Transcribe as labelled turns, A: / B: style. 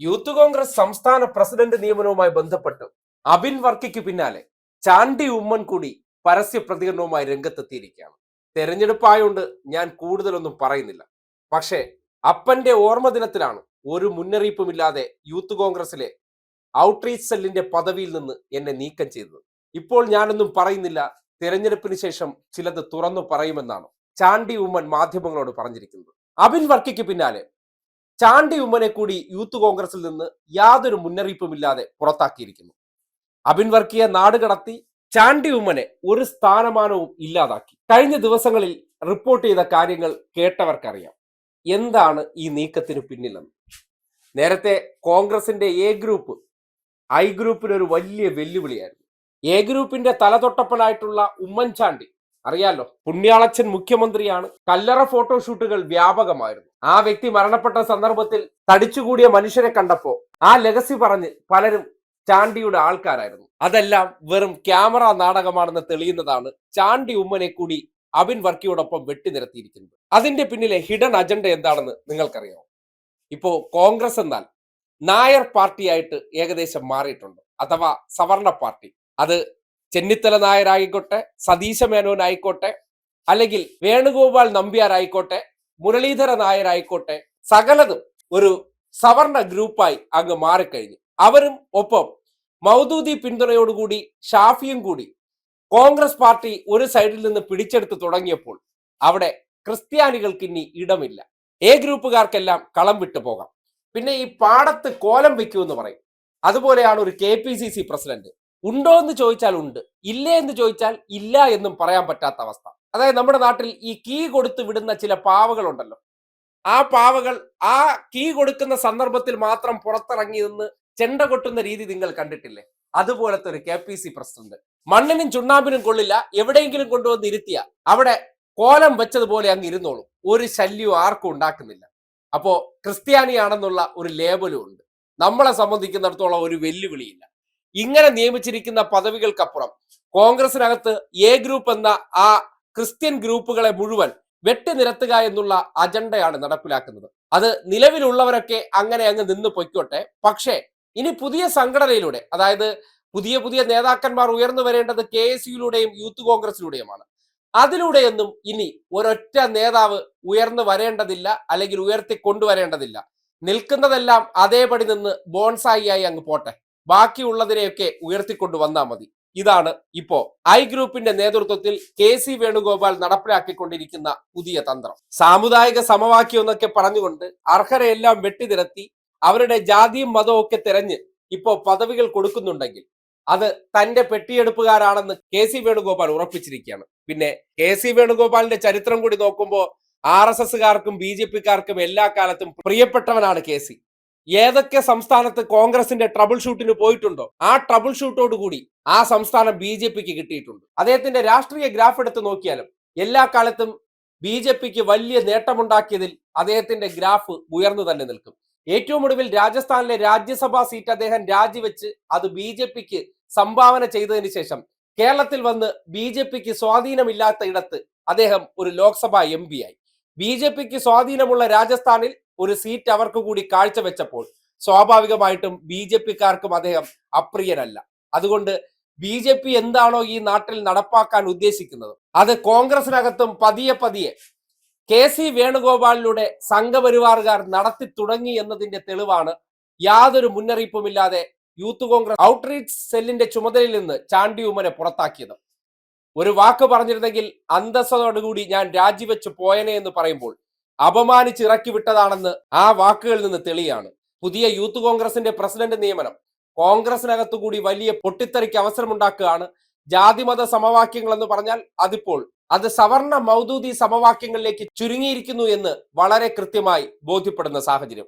A: Youth Congress സംസ്ഥാന president നിയമനവുമായി ബന്ധപ്പെട്ട് അബിൻ വർക്കിക്ക് പിന്നാലെ ചാണ്ടി ഉമ്മൻ കൂടി പരസ്യ പ്രതികരണവുമായി രംഗത്തെത്തിയിരിക്കുകയാണ്. തെരഞ്ഞെടുപ്പായോണ്ട് ഞാൻ കൂടുതലൊന്നും പറയുന്നില്ല. പക്ഷേ അപ്പന്റെ ഓർമ്മ ദിനത്തിലാണ് ഒരു മുന്നറിയിപ്പുമില്ലാതെ യൂത്ത് കോൺഗ്രസിലെ ഔട്ട്റീച്ച് സെല്ലിന്റെ പദവിയിൽ നിന്ന് എന്നെ നീക്കം ചെയ്തത്. ഇപ്പോൾ ഞാനൊന്നും പറയുന്നില്ല. തെരഞ്ഞെടുപ്പിന് ശേഷം ചിലത് തുറന്നു പറയുമെന്നാണ് ചാണ്ടി ഉമ്മൻ മാധ്യമങ്ങളോട് പറഞ്ഞിരിക്കുന്നത്. അബിൻ വർക്കിക്ക് പിന്നാലെ ചാണ്ടി ഉമ്മനെ കൂടി യൂത്ത് കോൺഗ്രസിൽ നിന്ന് യാതൊരു മുന്നറിയിപ്പുമില്ലാതെ പുറത്താക്കിയിരിക്കുന്നു. അബിൻ വർക്കിയെ നാട് കടത്തി ചാണ്ടി ഉമ്മനെ ഒരു സ്ഥാനമാനവും ഇല്ലാതാക്കി. കഴിഞ്ഞ ദിവസങ്ങളിൽ റിപ്പോർട്ട് ചെയ്ത കാര്യങ്ങൾ കേട്ടവർക്കറിയാം. എന്താണ് ഈ നീക്കത്തിന് പിന്നിലെന്ന്. നേരത്തെ കോൺഗ്രസിന്റെ എ ഗ്രൂപ്പ് ഐ ഗ്രൂപ്പിന് ഒരു വലിയ വെല്ലുവിളിയായിരുന്നു. എ ഗ്രൂപ്പിന്റെ തലതൊട്ടപ്പനായിട്ടുള്ള ഉമ്മൻചാണ്ടി അറിയാലോ പുണ്യാളച്ചൻ മുഖ്യമന്ത്രിയാണ്. കല്ലറ ഫോട്ടോഷൂട്ടുകൾ വ്യാപകമായിരുന്നു. ആ വ്യക്തി മരണപ്പെട്ട സന്ദർഭത്തിൽ തടിച്ചുകൂടിയ മനുഷ്യരെ കണ്ടപ്പോ ആ ലെഗസി പറഞ്ഞ് പലരും ചാണ്ടിയുടെ ആൾക്കാരായിരുന്നു. അതെല്ലാം വെറും ക്യാമറ നാടകമാണെന്ന് തെളിയുന്നതാണ് ചാണ്ടി ഉമ്മനെ കൂടി അബിൻ വർക്കിയോടൊപ്പം വെട്ടിനിരത്തിയിരിക്കുന്നത് അതിന്റെ പിന്നിലെ ഹിഡൻ അജണ്ട എന്താണെന്ന് നിങ്ങൾക്കറിയാമോ? ഇപ്പോ കോൺഗ്രസ് എന്നാൽ നായർ പാർട്ടിയായിട്ട് ഏകദേശം മാറിയിട്ടുണ്ട്. അഥവാ സവർണ പാർട്ടി. അത് ചെന്നിത്തല നായരായിക്കോട്ടെ സതീശ മേനോൻ ആയിക്കോട്ടെ അല്ലെങ്കിൽ വേണുഗോപാൽ നമ്പ്യാർ ആയിക്കോട്ടെ മുരളീധര നായരായിക്കോട്ടെ സകലതും ഒരു സവർണ ഗ്രൂപ്പായി അങ്ങ് മാറിക്കഴിഞ്ഞു. അവരും ഒപ്പം മൗദൂദി പിന്തുണയോടുകൂടി ഷാഫിയും കൂടി കോൺഗ്രസ് പാർട്ടി ഒരു സൈഡിൽ നിന്ന് പിടിച്ചെടുത്ത് തുടങ്ങിയപ്പോൾ അവിടെ ക്രിസ്ത്യാനികൾക്ക് ഇനി ഇടമില്ല. എ ഗ്രൂപ്പുകാർക്കെല്ലാം കളം വിട്ടു പോകാം. പിന്നെ ഈ പാടത്ത് കോലം വെക്കുമെന്ന് പറയും. അതുപോലെയാണ് ഒരു K P C C president ഉണ്ടോ എന്ന് ചോദിച്ചാൽ ഉണ്ട്. ഇല്ലേ എന്ന് ചോദിച്ചാൽ ഇല്ല എന്നും പറയാൻ പറ്റാത്ത അവസ്ഥ. അതായത് നമ്മുടെ നാട്ടിൽ ഈ കീ കൊടുത്ത് വിടുന്ന ചില പാവകളുണ്ടല്ലോ. ആ പാവകൾ ആ കീ കൊടുക്കുന്ന സന്ദർഭത്തിൽ മാത്രം പുറത്തിറങ്ങി നിന്ന് ചെണ്ട കൊട്ടുന്ന രീതി നിങ്ങൾ കണ്ടിട്ടില്ലേ? അതുപോലത്തെ ഒരു കെ പി സി പ്രസിഡന്റ്. മണ്ണിനും ചുണ്ണാമ്പിനും കൊള്ളില്ല. എവിടെയെങ്കിലും കൊണ്ടുവന്ന് ഇരുത്തിയ അവിടെ കോലം വെച്ചതുപോലെ അങ്ങ് ഇരുന്നോളും. ഒരു ശല്യവും ആർക്കും ഉണ്ടാക്കുന്നില്ല. അപ്പോ ക്രിസ്ത്യാനിയാണെന്നുള്ള ഒരു ലേബലും ഉണ്ട്. നമ്മളെ സംബന്ധിക്കുന്നിടത്തോളം ഒരു വെല്ലുവിളിയില്ല. ഇങ്ങനെ നിയമിച്ചിരിക്കുന്ന പദവികൾക്കപ്പുറം കോൺഗ്രസിനകത്ത് എ ഗ്രൂപ്പ് എന്ന ആ ക്രിസ്ത്യൻ ഗ്രൂപ്പുകളെ മുഴുവൻ വെട്ടിനിരത്തുക എന്നുള്ള അജണ്ടയാണ് നടപ്പിലാക്കുന്നത്. അത് നിലവിലുള്ളവരൊക്കെ അങ്ങനെ അങ്ങ് നിന്ന് പൊയ്ക്കോട്ടെ. പക്ഷേ ഇനി പുതിയ സംഘടനയിലൂടെ അതായത് പുതിയ പുതിയ നേതാക്കന്മാർ ഉയർന്നു വരേണ്ടത് കെ എസ് യുയിലൂടെയും യൂത്ത് കോൺഗ്രസിലൂടെയുമാണ്. അതിലൂടെയൊന്നും ഇനി ഒരൊറ്റ നേതാവ് ഉയർന്നു വരേണ്ടതില്ല അല്ലെങ്കിൽ ഉയർത്തി കൊണ്ടുവരേണ്ടതില്ല നിൽക്കുന്നതെല്ലാം അതേപടി നിന്ന് ബോൺസായി അങ്ങ് പോട്ടെ. ബാക്കിയുള്ളതിനെയൊക്കെ ഉയർത്തിക്കൊണ്ടു വന്നാൽ മതി. ഇതാണ് ഇപ്പോ ഐ ഗ്രൂപ്പിന്റെ നേതൃത്വത്തിൽ കെ സി വേണുഗോപാൽ നടപ്പിലാക്കിക്കൊണ്ടിരിക്കുന്ന പുതിയ തന്ത്രം. സാമുദായിക സമവാക്യം എന്നൊക്കെ പറഞ്ഞുകൊണ്ട് അർഹരെയെല്ലാം വെട്ടിനിരത്തി അവരുടെ ജാതിയും മതവും ഒക്കെ തിരഞ്ഞ് ഇപ്പോ പദവികൾ കൊടുക്കുന്നുണ്ടെങ്കിൽ അത് തന്റെ പെട്ടിയെടുപ്പുകാരാണെന്ന് കെ സി വേണുഗോപാൽ ഉറപ്പിച്ചിരിക്കുകയാണ്. പിന്നെ കെ സി വേണുഗോപാലിന്റെ ചരിത്രം കൂടി നോക്കുമ്പോൾ ആർ എസ് എസുകാർക്കും ബി ജെ പിക്കാർക്കും എല്ലാ കാലത്തും പ്രിയപ്പെട്ടവനാണ് കെ സി. ഏതൊക്കെ സംസ്ഥാനത്ത് കോൺഗ്രസിന്റെ ട്രബിൾ ഷൂട്ടിന് പോയിട്ടുണ്ടോ? ആ ട്രബിൾ ഷൂട്ടോട് കൂടി ആ സംസ്ഥാനം ബി ജെ പിക്ക് കിട്ടിയിട്ടുണ്ട്. അദ്ദേഹത്തിന്റെ രാഷ്ട്രീയ ഗ്രാഫ് എടുത്ത് നോക്കിയാലും എല്ലാ കാലത്തും ബി ജെ പിക്ക് വലിയ നേട്ടമുണ്ടാക്കിയതിൽ അദ്ദേഹത്തിന്റെ ഗ്രാഫ് ഉയർന്നു തന്നെ നിൽക്കും. ഏറ്റവും ഒടുവിൽ രാജസ്ഥാനിലെ രാജ്യസഭാ സീറ്റ് അദ്ദേഹം രാജിവെച്ച് അത് ബി ജെ പിക്ക് സംഭാവന ചെയ്തതിന് ശേഷം കേരളത്തിൽ വന്ന് ബി ജെ പിക്ക് സ്വാധീനമില്ലാത്ത ഇടത്ത് അദ്ദേഹം ഒരു ലോക്സഭാ എം പി ആയി. ബി ജെ പിക്ക് സ്വാധീനമുള്ള രാജസ്ഥാനിൽ ഒരു സീറ്റ് അവർക്ക് കൂടി കാഴ്ചവെച്ചപ്പോൾ സ്വാഭാവികമായിട്ടും ബി ജെ പിക്കാർക്കും അദ്ദേഹം അപ്രിയനല്ല അതുകൊണ്ട് ബി ജെ പി എന്താണോ ഈ നാട്ടിൽ നടപ്പാക്കാൻ ഉദ്ദേശിക്കുന്നത് അത് കോൺഗ്രസിനകത്തും പതിയെ പതിയെ കെ സി വേണുഗോപാലിലൂടെ സംഘപരിവാറുകാർ നടത്തി തുടങ്ങി എന്നതിന്റെ തെളിവാണ് യാതൊരു മുന്നറിയിപ്പുമില്ലാതെ യൂത്ത് കോൺഗ്രസ് ഔട്ട്റീച്ച് സെല്ലിന്റെ ചുമതലയിൽ നിന്ന് ചാണ്ടി ഉമ്മനെ പുറത്താക്കിയത്. ഒരു വാക്ക് പറഞ്ഞിരുന്നെങ്കിൽ അന്തസ്സതോടുകൂടി ഞാൻ രാജിവെച്ച് പോയനെ എന്ന് പറയുമ്പോൾ അപമാനിച്ച് ഇറക്കി വിട്ടതാണെന്ന് ആ വാക്കുകളിൽ നിന്ന് തെളിയാണ്. പുതിയ യൂത്ത് കോൺഗ്രസിന്റെ പ്രസിഡന്റ് നിയമനം. കോൺഗ്രസിനകത്തു കൂടി വലിയ പൊട്ടിത്തെറിക്ക് അവസരമുണ്ടാക്കുകയാണ്. ജാതിമത സമവാക്യങ്ങൾ എന്ന് പറഞ്ഞാൽ അതിപ്പോൾ അത് സവർണ മൗദൂദി സമവാക്യങ്ങളിലേക്ക് ചുരുങ്ങിയിരിക്കുന്നു എന്ന് വളരെ കൃത്യമായി ബോധ്യപ്പെടുന്ന സാഹചര്യം.